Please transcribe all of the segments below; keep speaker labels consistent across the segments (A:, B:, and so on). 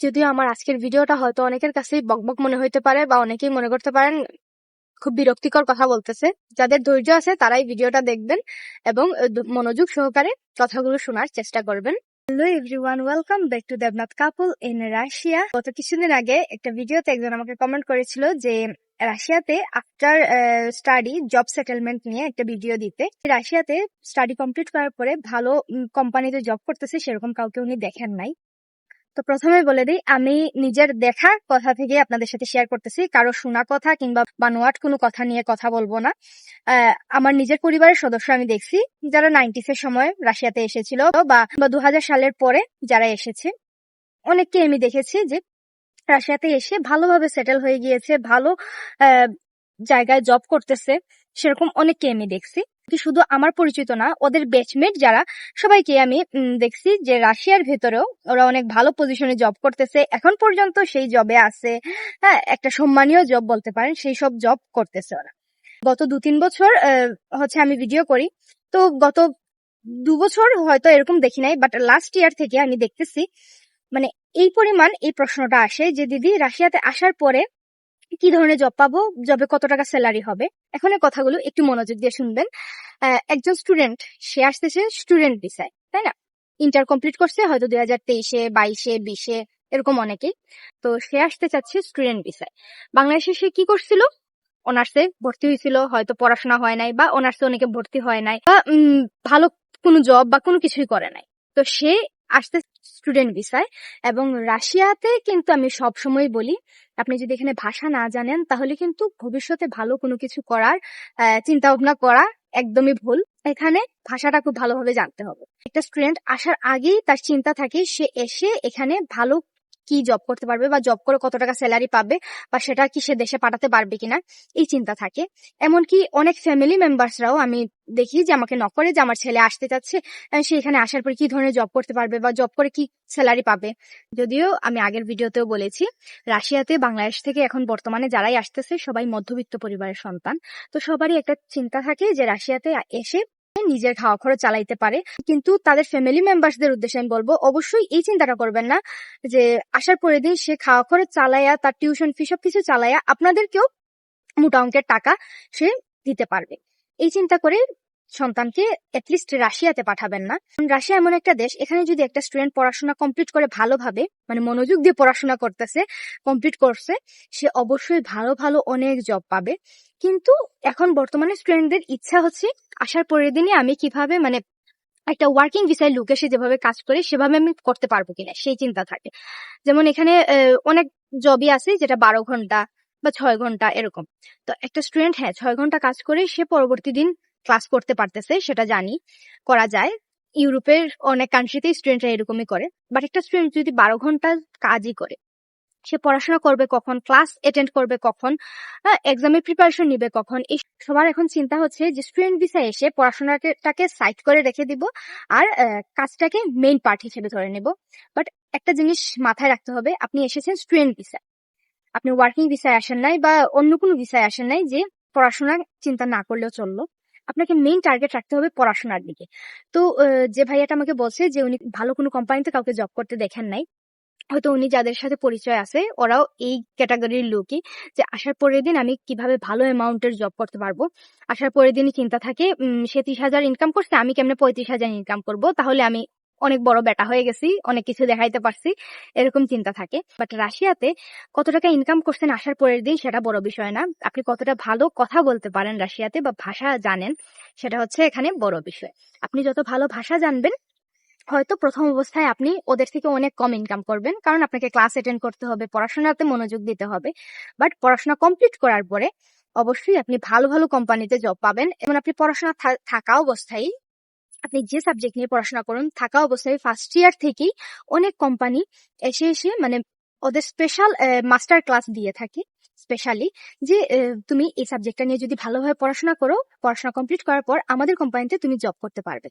A: যদিও আমার আজকের ভিডিওটা হয়তো অনেকের কাছেই বকবক মনে হইতে পারে বা অনেকেই মনে করতে পারেন খুব বিরক্তিকর কথা বলতেছে। যাদের ধৈর্য আছে তারাই ভিডিওটা দেখবেন এবং মনোযোগ সহকারে কথাগুলো শোনার চেষ্টা করবেন। Hello everyone, welcome back to Debnath couple in Russia. গত কিছুদিন আগে একটা ভিডিওতে একজন আমাকে কমেন্ট করেছিল যে, রাশিয়াতে আফটার স্টাডি জব সেটেলমেন্ট নিয়ে একটা ভিডিও দিতে। রাশিয়াতে স্টাডি কমপ্লিট করার পরে ভালো কোম্পানিতে জব করতেছে সেরকম কাউকে উনি দেখেন নাই। তো প্রথমে বলে দিই, আমি নিজের দেখা কথা থেকে আপনাদের সাথে শেয়ার করতেছি। কারও শোনা কথা কিংবা বানোয়াট কোনো কথা নিয়ে কথা বলব না। আমার নিজের পরিবারের সদস্য আমি দেখছি, যারা নাইনটিস এর সময় রাশিয়াতে এসেছিল বা দু হাজার সালের পরে যারা এসেছে। অনেককে আমি দেখেছি যে রাশিয়াতে এসে ভালোভাবে সেটেল হয়ে গিয়েছে, ভালো জায়গায় জব করতেছে, সেরকম অনেককে আমি দেখছি। শুধু আমার পরিচিত না, ওদের ব্যাচমেট যারা, সবাইকে আমি দেখছি যে রাশিয়ার ভেতরেও ওরা অনেক ভালো পজিশনে জব করতেছে। এখন পর্যন্ত সেই জবে আছে। হ্যাঁ একটা সম্মানীয় জব বলতে পারেন, সেই সব জব করতেছে ওরা। গত দু তিন বছর হচ্ছে আমি ভিডিও করি। তো গত দু বছর হয়তো এরকম দেখি নাই বাট লাস্ট ইয়ার থেকে আমি দেখতেছি মানে এই পরিমাণ এই প্রশ্নটা আসে যে, দিদি, রাশিয়াতে আসার পরে কি ধরনের জব পাবো? জবে কত টাকা স্যালারি হবে? এখন এই কথাগুলো একটু মনোযোগ দিয়ে শুনবেন। একজন স্টুডেন্ট সে আসতেছে স্টুডেন্ট ভিসায় তাই না? ইন্টার কমপ্লিট করছে, হয়তো দুই হাজার তেইশে, বাইশে, বিশে, এরকম অনেকেই। তো সে আসতে চাচ্ছে স্টুডেন্ট ভিসায় বাংলাদেশে সে কি করছিল? অনার্সে ভর্তি হয়েছিল, হয়তো পড়াশোনা হয় নাই বা অনার্সে অনেকে ভর্তি হয় নাই বা ভালো কোনো জব বা কোনো কিছুই করে নাই। তো সে আসতে স্টুডেন্ট ভিসায় এবং রাশিয়াতে কিন্তু আমি সব সময় বলি আপনি যদি এখানে ভাষা না জানেন, তাহলে কিন্তু ভবিষ্যতে ভালো কোনো কিছু করার চিন্তা ভাবনা করা একদমই ভুল। এখানে ভাষাটা খুব ভালোভাবে জানতে হবে। একটা স্টুডেন্ট আসার আগেই তার চিন্তা থাকে, সে এসে এখানে ভালো কি জব করতে পারবে বা জব করে কত টাকা স্যালারি পাবে বা সেটা কি সে দেশে পাঠাতে পারবে কিনা, এই চিন্তা থাকে। এমনকি অনেক ফ্যামিলি মেম্বার্সরাও আমি দেখি যে আমাকে নক করে যে আমার ছেলে আসতে চাচ্ছে সে এখানে আসার পর কি ধরনের জব করতে পারবে বা জব করে কি স্যালারি পাবে। যদিও আমি আগের ভিডিওতেও বলেছি, রাশিয়াতে বাংলাদেশ থেকে এখন বর্তমানে যারাই আসতেছে সবাই মধ্যবিত্ত পরিবারের সন্তান। তো সবারই একটা চিন্তা থাকে যে রাশিয়াতে এসে নিজের খাওয়া খরচ চালাইতে পারে। কিন্তু তাদের ফ্যামিলি মেম্বার্সদের উদ্দেশ্যে আমি বলব, অবশ্যই এই চিন্তাটা করবেন না যে আসার পরের দিন সে খাওয়া খরচ চালাইয়া, তার টিউশন ফি সব কিছু চালাইয়া আপনাদেরকেও মোটা অঙ্কের টাকা সে দিতে পারবে। এই চিন্তা করে সন্তানকে এটলিস্ট রাশিয়াতে পাঠাবেন না। রাশিয়া এমন একটা দেশ, এখানে যদি একটা স্টুডেন্ট পড়াশোনা কমপ্লিট করে ভালোভাবে মানে মনোযোগ দিয়ে পড়াশোনা করতেছে কমপ্লিট করছে, সে অবশ্যই ভালো ভালো অনেক জব পাবে। কিন্তু এখন বর্তমানে স্টুডেন্টদের ইচ্ছা হচ্ছে, আসার পরের দিনই আমি কীভাবে মানে একটা ওয়ার্কিং ভিসায় লুক এসে যেভাবে কাজ করে, সেভাবে আমি করতে পারব কিনা, সেই চিন্তা থাকে। যেমন এখানে অনেক জবই আছে, যেটা বারো ঘণ্টা বা ছয় ঘণ্টা এরকম। তো একটা স্টুডেন্ট হ্যাঁ ছয় ঘণ্টা কাজ করে সে পরবর্তী দিন ক্লাস করতে পারতেছে, সেটা জানি, করা যায়। ইউরোপের অনেক কান্ট্রিতেই স্টুডেন্টরা এরকমই করে বাট একটা স্টুডেন্ট যদি বারো ঘণ্টা কাজই করে, সে পড়াশোনা করবে কখন ক্লাস অ্যাটেন্ড করবে কখন এক্সামের প্রিপারেশন নিবে কখন, এই সবার এখন চিন্তা হচ্ছে যে স্টুডেন্ট ভিসা এসে পড়াশোনাটাকে সাইড করে রেখে দিব আর কাজটাকে মেইন পার্ট হিসেবে ধরে নেব। বাট একটা জিনিস মাথায় রাখতে হবে, আপনি এসেছেন স্টুডেন্ট ভিসা আপনি ওয়ার্কিং ভিসায় আসেন নাই বা অন্য কোনো ভিসায় আসেন নাই যে পড়াশোনার চিন্তা না করলেও চলল। আপনাকে মেইন টার্গেট রাখতে হবে পড়াশোনার দিকে। তো যে ভাইয়াটা আমাকে বলছে যে উনি ভালো কোনো কোম্পানিতে কাউকে জব করতে দেখেন নাই, হয়তো উনি যাদের সাথে পরিচয় আছে, ওরাও এই ক্যাটাগরির লোকই, যে আসার পরের দিন আমি কীভাবে ভালো অ্যামাউন্টের জব করতে পারব। আসার পরের দিনই চিন্তা থাকে সে ত্রিশ হাজার ইনকাম করছে, আমি কেমনে পঁয়ত্রিশ হাজার ইনকাম করব? তাহলে আমি অনেক বড় বেটা হয়ে গেছি, অনেক কিছু দেখাইতে পারছি, এরকম চিন্তা থাকে। বাট রাশিয়াতে কত টাকা ইনকাম করছেন আসার পরের দিন সেটা বড় বিষয় না। আপনি কতটা ভালো কথা বলতে পারেন রাশিয়াতে বা ভাষা জানেন, সেটা হচ্ছে এখানে বড় বিষয়। আপনি যত ভালো ভাষা জানবেন, হয়তো প্রথম অবস্থায় আপনি ওদের থেকে অনেক কম ইনকাম করবেন, কারণ আপনাকে ক্লাস অ্যাটেন্ড করতে হবে, পড়াশোনাতে মনোযোগ দিতে হবে। বাট পড়াশোনা কমপ্লিট করার পরে অবশ্যই আপনি ভালো ভালো কোম্পানিতে জব পাবেন। এবং আপনি পড়াশোনা থাকা অবস্থায় আপনি যে সাবজেক্ট নিয়ে পড়াশোনা করুন, থাকা অবস্থায় ফার্স্ট ইয়ার থেকেই অনেক কোম্পানি এসে এসে মানে ওদের স্পেশাল মাস্টার ক্লাস দিয়ে থাকে স্পেশালি যে তুমি এই সাবজেক্টটা নিয়ে যদি ভালোভাবে পড়াশোনা করো, পড়াশোনা কমপ্লিট করার পর আমাদের কোম্পানিতে তুমি জব করতে পারবে।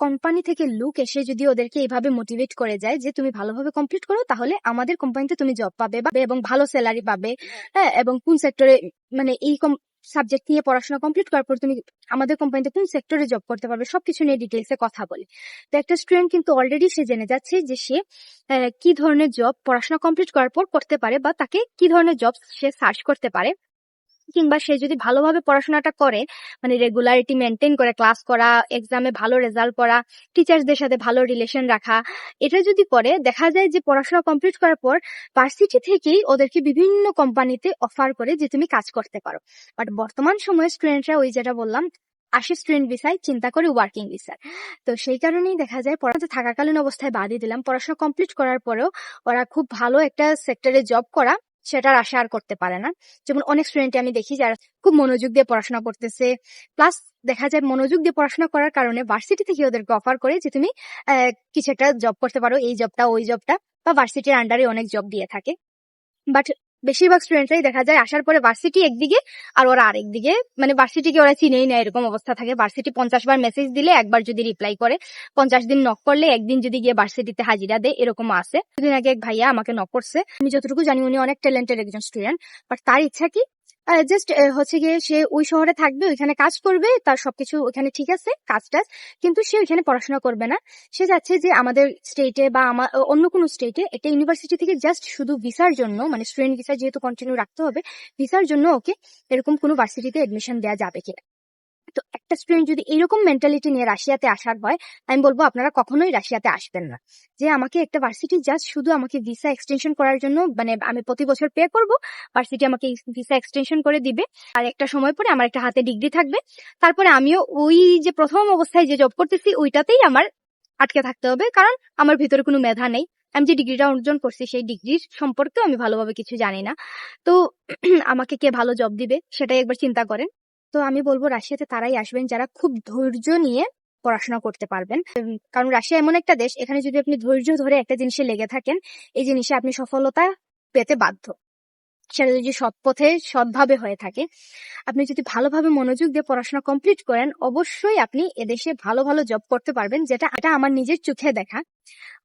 A: কোম্পানি থেকে লুক এসে যদি ওদেরকে এইভাবে মোটিভেট করে যায় যে, তুমি ভালোভাবে কমপ্লিট করো, তাহলে আমাদের কোম্পানিতে তুমি জব পাবে এবং ভালো স্যালারি পাবে হ্যাঁ এবং কোন সেক্টরে মানে এই সাবজেক্ট নিয়ে পড়াশোনা কমপ্লিট করার পর তুমি আমাদের কোম্পানিতে কোন সেক্টরে জব করতে পারবে সবকিছু নিয়ে ডিটেলসে কথা বলে। তো একটা স্টুডেন্ট কিন্তু অলরেডি সে জেনে যাচ্ছে যে সে কি ধরনের জব পড়াশোনা কমপ্লিট করার পর করতে পারে বা তাকে কি ধরনের জব সে সার্চ করতে পারে। কিংবা সে যদি ভালোভাবে পড়াশোনাটা করে মানে রেগুলারিটি মেনটেন করে ক্লাস করা এক্সামে ভালো রেজাল্ট করা টিচার্সদের সাথে ভালো রিলেশন রাখা, এটা যদি করে, দেখা যায় যে পড়াশোনা কমপ্লিট করার পর ভার্সিটি থেকেই ওদেরকে বিভিন্ন কোম্পানিতে অফার করে যে তুমি কাজ করতে পারো। বাট বর্তমান সময়ে স্টুডেন্টরা ওই যেটা বললাম, আসে স্টুডেন্ট ভিসায় চিন্তা করে ওয়ার্কিং ভিসার তো সেই কারণেই দেখা যায় পড়াতে থাকাকালীন অবস্থায় বাদই দিলাম। পড়াশোনা কমপ্লিট করার পরেও ওরা খুব ভালো একটা সেক্টরে জব করা সেটার আশা আর করতে পারে না। যেমন অনেক স্টুডেন্ট আমি দেখি যারা খুব মনোযোগ দিয়ে পড়াশোনা করতেছে। প্লাস দেখা যায় মনোযোগ দিয়ে পড়াশোনা করার কারণে ভার্সিটি থেকে ওদেরকে অফার করে যে তুমি কিছু একটা জব করতে পারো, এই জবটা ওই জবটা বা ভার্সিটির আন্ডারে অনেক জব দিয়ে থাকে। বাট বেশিরভাগ স্টুডেন্টরাই দেখা যায় আসার পরে ভার্সিটি একদিকে আর ওরা আরেক দিকে। মানে ভার্সিটিকে ওরা চিনেই না, এরকম অবস্থা থাকে। ভার্সিটি পঞ্চাশ বার মেসেজ দিলে একবার যদি রিপ্লাই করে, পঞ্চাশ দিন নক করলে একদিন যদি গিয়ে ভার্সিটিতে হাজিরা দেয়, এরকম আছে। দুদিন আগে এক ভাইয়া আমাকে নক করছে। আমি যতটুকু জানি উনি অনেক ট্যালেন্টেড একজন স্টুডেন্ট বাট তার ইচ্ছা কি জাস্ট হচ্ছে গিয়ে সে ওই শহরে থাকবে, ওইখানে কাজ করবে, তার সবকিছু ওখানে ঠিক আছে, কাজ টাজ, কিন্তু সে ওইখানে পড়াশোনা করবে না। সে যাচ্ছে যে আমাদের স্টেটে বা আমার অন্য কোনো স্টেটে একটা ইউনিভার্সিটি থেকে জাস্ট শুধু ভিসার জন্য মানে স্টুডেন্ট ভিসা যেহেতু কন্টিনিউ রাখতে হবে ভিসার জন্য ওকে এরকম কোনো ভার্সিটিতে এডমিশন দেওয়া যাবে কিনা। তো একটা স্টুডেন্ট যদি এরকম মেন্টালিটি নিয়ে রাশিয়াতে আসার হয়, আমি বলব আপনারা কখনোই রাশিয়াতে আসবেন না। যে আমাকে একটা ভার্সিটি জাস্ট শুধু আমাকে ভিসা এক্সটেনশন করার জন্য মানে আমি প্রতি বছর পে করব ভার্সিটি আমাকে ভিসা এক্সটেনশন করে দিবে। আর একটা সময় পরে আমার একটা হাতে ডিগ্রি থাকবে। তারপরে আমিও ওই যে প্রথম অবস্থায় যে জব করতেছি, ওইটাতেই আমার আটকে থাকতে হবে, কারণ আমার ভিতরে কোনো মেধা নেই। আমি যে ডিগ্রিটা অর্জন করছি, সেই ডিগ্রির সম্পর্কেও আমি ভালোভাবে কিছু জানি না। তো আমাকে কে ভালো জব দিবে, সেটাই একবার চিন্তা করেন। তো আমি বলব রাশিয়াতে তারাই আসবেন যারা খুব ধৈর্য নিয়ে পড়াশোনা করতে পারবেন। কারণ রাশিয়া এমন একটা দেশ, এখানে যদি আপনি ধৈর্য ধরে একটা জিনিসে লেগে থাকেন, এই জিনিসে আপনি সফলতা পেতে বাধ্য। সেটা যদি সৎ পথে সৎভাবে হয়ে থাকে। আপনি যদি ভালোভাবে মনোযোগ দিয়ে পড়াশোনা কমপ্লিট করেন, অবশ্যই আপনি এদেশে ভালো ভালো জব করতে পারবেন, যেটা, এটা আমার নিজের চোখে দেখা।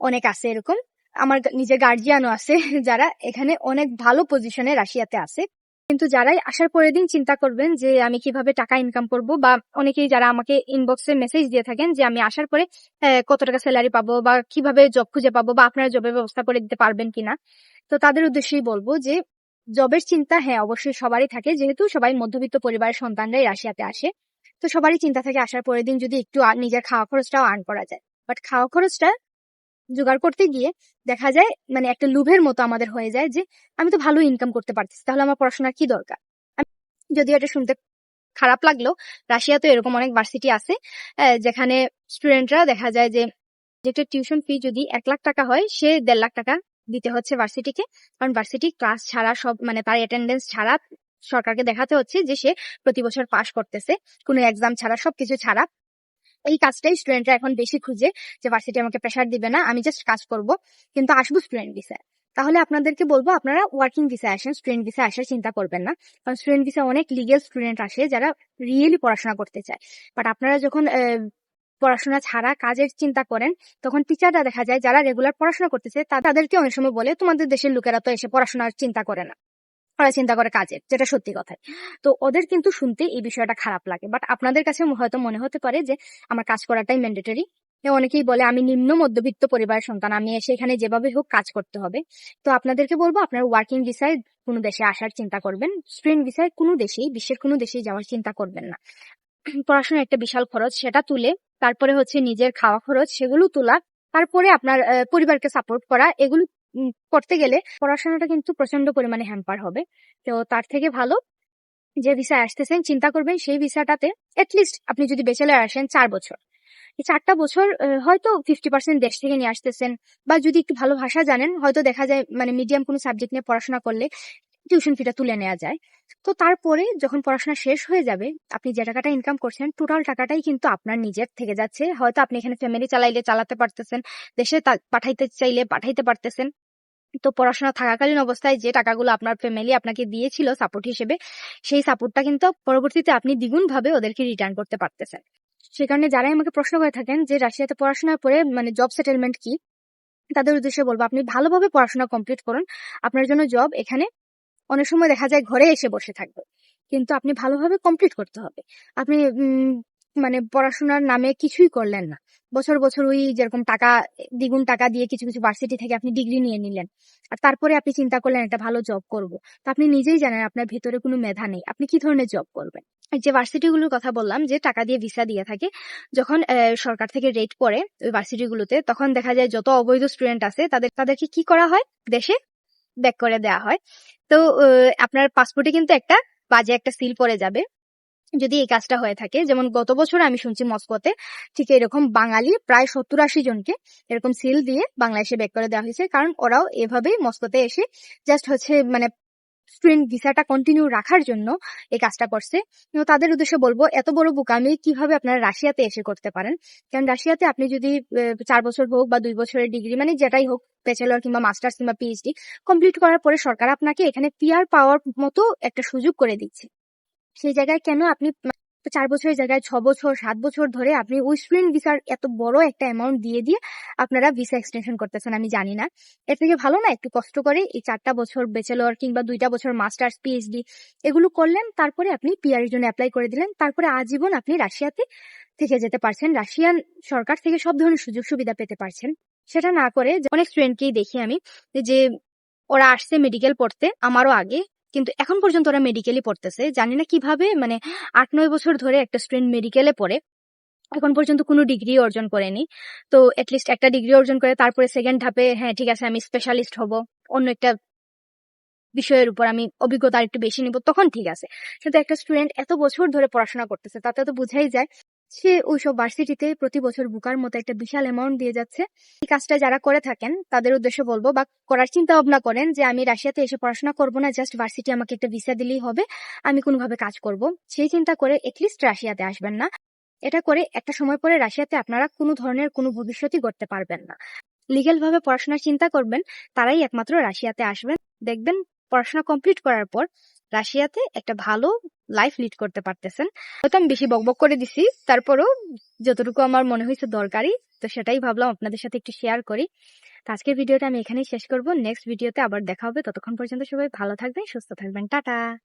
A: অনেক আছে এরকম। আমার নিজের গার্জিয়ানও আছে, যারা এখানে অনেক ভালো পজিশনে রাশিয়াতে আছে। কিন্তু যারাই আসার পরের দিন চিন্তা করবেন যে আমি কীভাবে টাকা ইনকাম করব বা অনেকেই যারা আমাকে ইনবক্সে মেসেজ দিয়ে থাকেন যে আমি আসার পরে কত টাকা স্যালারি পাবো বা কীভাবে জব খুঁজে পাবো বা আপনারা জবের ব্যবস্থা করে দিতে পারবেন কিনা, তো তাদের উদ্দেশ্যেই বলব যে জবের চিন্তা হ্যাঁ অবশ্যই সবারই থাকে। যেহেতু সবাই মধ্যবিত্ত পরিবারের সন্তানরাই রাশিয়াতে আসে, তো সবারই চিন্তা থাকে আসার পরের দিন যদি একটু নিজের খাওয়া খরচটাও আর্ন করা যায়। বাট খাওয়া খরচটা জোগাড় করতে গিয়ে দেখা যায় মানে একটা লোভের মতো আমাদের হয়ে যায় যে, আমি তো ভালো ইনকাম করতে পারতেছি, তাহলে আমার পড়াশোনার কি দরকার? যদিও এটা শুনতে খারাপ লাগল রাশিয়াতে এরকম অনেক ভার্সিটি আছে যেখানে স্টুডেন্টরা দেখা যায় যে যেটা টিউশন ফি যদি এক লাখ টাকা হয়, সে দেড় লাখ টাকা দিতে হচ্ছে ভার্সিটিকে কারণ ভার্সিটি ক্লাস ছাড়া সব মানে তার অ্যাটেন্ডেন্স ছাড়া সরকারকে দেখাতে হচ্ছে যে সে প্রতি বছর পাশ করতেছে, কোনো এক্সাম ছাড়া, সবকিছু ছাড়া। এই কাজটাই স্টুডেন্টরা এখন বেশি খুঁজে যে ভার্সিটি আমাকে প্রেশার দিবে না, আমি জাস্ট কাজ করব। কিন্তু আসব স্টুডেন্ট ভিসায় তাহলে আপনাদেরকে বলব, আপনারা ওয়ার্কিং ভিসা আসেন স্টুডেন্ট ভিসা আসার চিন্তা করবেন না। কারণ স্টুডেন্ট ভিসা অনেক লিগেল স্টুডেন্ট আসে যারা রিয়েলি পড়াশোনা করতে চায়। বাট আপনারা যখন পড়াশোনা ছাড়া কাজের চিন্তা করেন, তখন টিচাররা দেখা যায় যারা রেগুলার পড়াশোনা করতেছে, তাদেরকে অনেক সময় বলে, তোমাদের দেশের লোকেরা তো এসে পড়াশোনার চিন্তা করে না। ওরা চিন্তা করে কাজের, যেটা সত্যি কথা তো ওদের কিন্তু শুনতে এই বিষয়টা খারাপ লাগে। বাট আপনাদের কাছে হয়তো মনে হতে পারে যে, আমার কাজ করাটাই ম্যান্ডেটরি অনেকেই বলে, আমি নিম্ন মধ্যবিত্ত পরিবারের সন্তান, আমি এসে এখানে যেভাবে হোক কাজ করতে হবে। তো আপনাদেরকে বলব, আপনার ওয়ার্কিং ভিসায় কোনো দেশে আসার চিন্তা করবেন। স্টুডেন্ট ভিসায় কোনো দেশেই, বিশ্বের কোনো দেশেই যাওয়ার চিন্তা করবেন না। পড়াশোনার একটা বিশাল খরচ, সেটা তুলে তারপরে হচ্ছে নিজের খাওয়া খরচ, সেগুলো তোলা, তারপরে আপনার পরিবারকে সাপোর্ট করা, এগুলো করতে গেলে পড়াশোনাটা কিন্তু প্রচণ্ড পরিমাণে হ্যাম্পার হবে। তো তার থেকে ভালো যে ভিসা আসতেছেন চিন্তা করবেন সেই ভিসাটাতে অ্যাটলিস্ট আপনি যদি বেচেলার আসেন চার বছর। এই চারটা বছর হয়তো ফিফটি পার্সেন্ট দেশ থেকে নিয়ে আসতেছেন বা যদি একটু ভালো ভাষা জানেন, হয়তো দেখা যায় মানে মিডিয়াম কোনো সাবজেক্ট নিয়ে পড়াশোনা করলে টিউশন ফিটা তুলে নেওয়া যায়। তো তারপরে যখন পড়াশোনা শেষ হয়ে যাবে, আপনি যে টাকাটা ইনকাম করছেন টোটাল টাকাটাই কিন্তু আপনার নিজের থেকে যাচ্ছে। হয়তো আপনি এখানে ফ্যামিলি চালাইলে চালাতে পারতেছেন, দেশে পাঠাইতে চাইলে পাঠাইতে পারতেছেন। তো পড়াশোনা থাকাকালীন অবস্থায় যে টাকাগুলো আপনার ফ্যামিলি আপনাকে দিয়েছিল সাপোর্ট হিসেবে, সেই সাপোর্টটা কিন্তু পরবর্তীতে আপনি দ্বিগুণ ভাবে ওদেরকে রিটার্ন করতে পারতেছেন। সে কারণে যারাই আমাকে প্রশ্ন করে থাকেন যে রাশিয়াতে পড়াশোনার পরে মানে জব সেটেলমেন্ট কি, তাদের উদ্দেশ্যে বলব, আপনি ভালোভাবে পড়াশোনা কমপ্লিট করুন। আপনার জন্য জব এখানে অনেক সময় দেখা যায় ঘরে এসে বসে থাকবে। কিন্তু আপনি ভালোভাবে কমপ্লিট করতে হবে। আপনি মানে পড়াশোনার নামে কিছুই করলেন না। বছর বছর ওই যেরকম টাকা, দ্বিগুণ টাকা দিয়ে কিছু কিছু ভার্সিটি থেকে আপনি ডিগ্রি নিয়ে নিলেন। আর তারপরে আপনি চিন্তা করলেন, একটা ভালো জব করব। তো আপনি নিজেই জানেন, আপনার ভেতরে কোনো মেধা নেই। আপনি কি ধরনের জব করবেন? যে ভার্সিটিগুলোর কথা বললাম, যে টাকা দিয়ে ভিসা দিয়ে থাকে, যখন সরকার থেকে রেট পড়ে ওই ভার্সিটিগুলোতে তখন দেখা যায় যত অবৈধ স্টুডেন্ট আছে, তাদের, তাদেরকে কি করা হয়? দেশে ব্যাক করে দেওয়া হয়। তো আপনার পাসপোর্টে কিন্তু একটা বাজে একটা সিল পরে যাবে। যদি এই কাজটা হয়ে থাকে, যেমন গত বছর আমি শুনছি মস্কোতে, ঠিক এরকম বাঙালি প্রায় সত্তর আশি জনকে এরকম সিল দিয়ে বাংলাদেশে ব্যাক করে দেওয়া হয়েছে। কারণ ওরাও এভাবেই মস্কোতে এসে জাস্ট হচ্ছে মানে স্টুডেন্ট ভিসাটা কন্টিনিউ রাখার জন্য এই কাজটা করছে। তাদের উদ্দেশ্যে বলব, এত বড় বোকামি কীভাবে আপনারা রাশিয়াতে এসে করতে পারেন? কারণ রাশিয়াতে আপনি যদি চার বছর হোক বা দুই বছরের ডিগ্রি মানে যেটাই হোক ব্যাচেলর কিংবা মাস্টার্স কিংবা পিএইচডি কমপ্লিট করার পরে সরকার আপনাকে এখানে পিআর পাওয়ার মতো একটা সুযোগ করে দিচ্ছে। সেই জায়গায় কেন আপনি মা- চার বছরের জায়গায়, ছ বছর, সাত বছর ধরে আপনি ওই স্টুডেন্ট ভিসার এত বড় একটা অ্যামাউন্ট দিয়ে দিয়ে আপনারা ভিসা এক্সটেনশন করতেছেন, আমি জানি না। এর থেকে ভালো না, একটু কষ্ট করে এই চারটা বছর ব্যাচেলর কিংবা দুইটা বছর মাস্টার্স পিএইচডি এগুলো করলেন, তারপরে আপনি পিআর জন্য অ্যাপ্লাই করে দিলেন, তারপরে আজীবন আপনি রাশিয়াতে থেকে যেতে পারছেন, রাশিয়ান সরকার থেকে সব ধরনের সুযোগ সুবিধা পেতে পারছেন। সেটা না করে অনেক স্টুডেন্টকেই দেখি আমি যে ওরা আসছে মেডিকেল পড়তে, আমারও আগে কিন্তু এখন পর্যন্ত ওরা মেডিকেলই পড়তেছে। জানি না কীভাবে মানে আট, নয় বছর ধরে একটা স্টুডেন্ট মেডিকেলে পড়ে। এখন পর্যন্ত কোনো ডিগ্রি অর্জন করেনি। তো এটলিস্ট একটা ডিগ্রি অর্জন করে, তারপরে সেকেন্ড ধাপে হ্যাঁ ঠিক আছে, আমি স্পেশালিস্ট হব। অন্য একটা বিষয়ের উপর আমি অভিজ্ঞতা একটু বেশি নিব, তখন ঠিক আছে। কিন্তু একটা স্টুডেন্ট এত বছর ধরে পড়াশোনা করতেছে, তাতে তো বোঝাই যায় সে ওইসব ভার্সিটিতে প্রতি বছর বুকার মতো একটা বিশাল অ্যামাউন্ট দিয়ে যাচ্ছে। এই কাজটা যারা করে থাকেন, তাদের উদ্দেশ্যে বলব বা করার চিন্তা ভাবনা করেন যে, আমি রাশিয়াতে এসে পড়াশোনা করব না জাস্ট ভার্সিটি আমাকে একটা ভিসা দিলেই হবে, আমি কোনোভাবে কাজ করব। সেই চিন্তা করে এটলিস্ট রাশিয়াতে আসবেন না। এটা করে একটা সময় পরে রাশিয়াতে আপনারা কোনো ধরনের কোনো ভবিষ্যতই করতে পারবেন না। লিগেল ভাবে পড়াশোনার চিন্তা করবেন, তারাই একমাত্র রাশিয়াতে আসবেন। দেখবেন, পড়াশোনা কমপ্লিট করার পর রাশিয়াতে একটা ভালো লাইফ লিড করতে পারতেছেন। হয়তো আমি বেশি বকবক করে দিছি। তারপরও যতটুকু আমার মনে হয়েছে দরকারি, তো সেটাই ভাবলাম আপনাদের সাথে একটু শেয়ার করি। তো আজকের ভিডিওটা আমি এখানেই শেষ করব। নেক্সট ভিডিওতে আবার দেখা হবে। ততক্ষণ পর্যন্ত সবাই ভালো থাকবেন, সুস্থ থাকবেন। টাটা!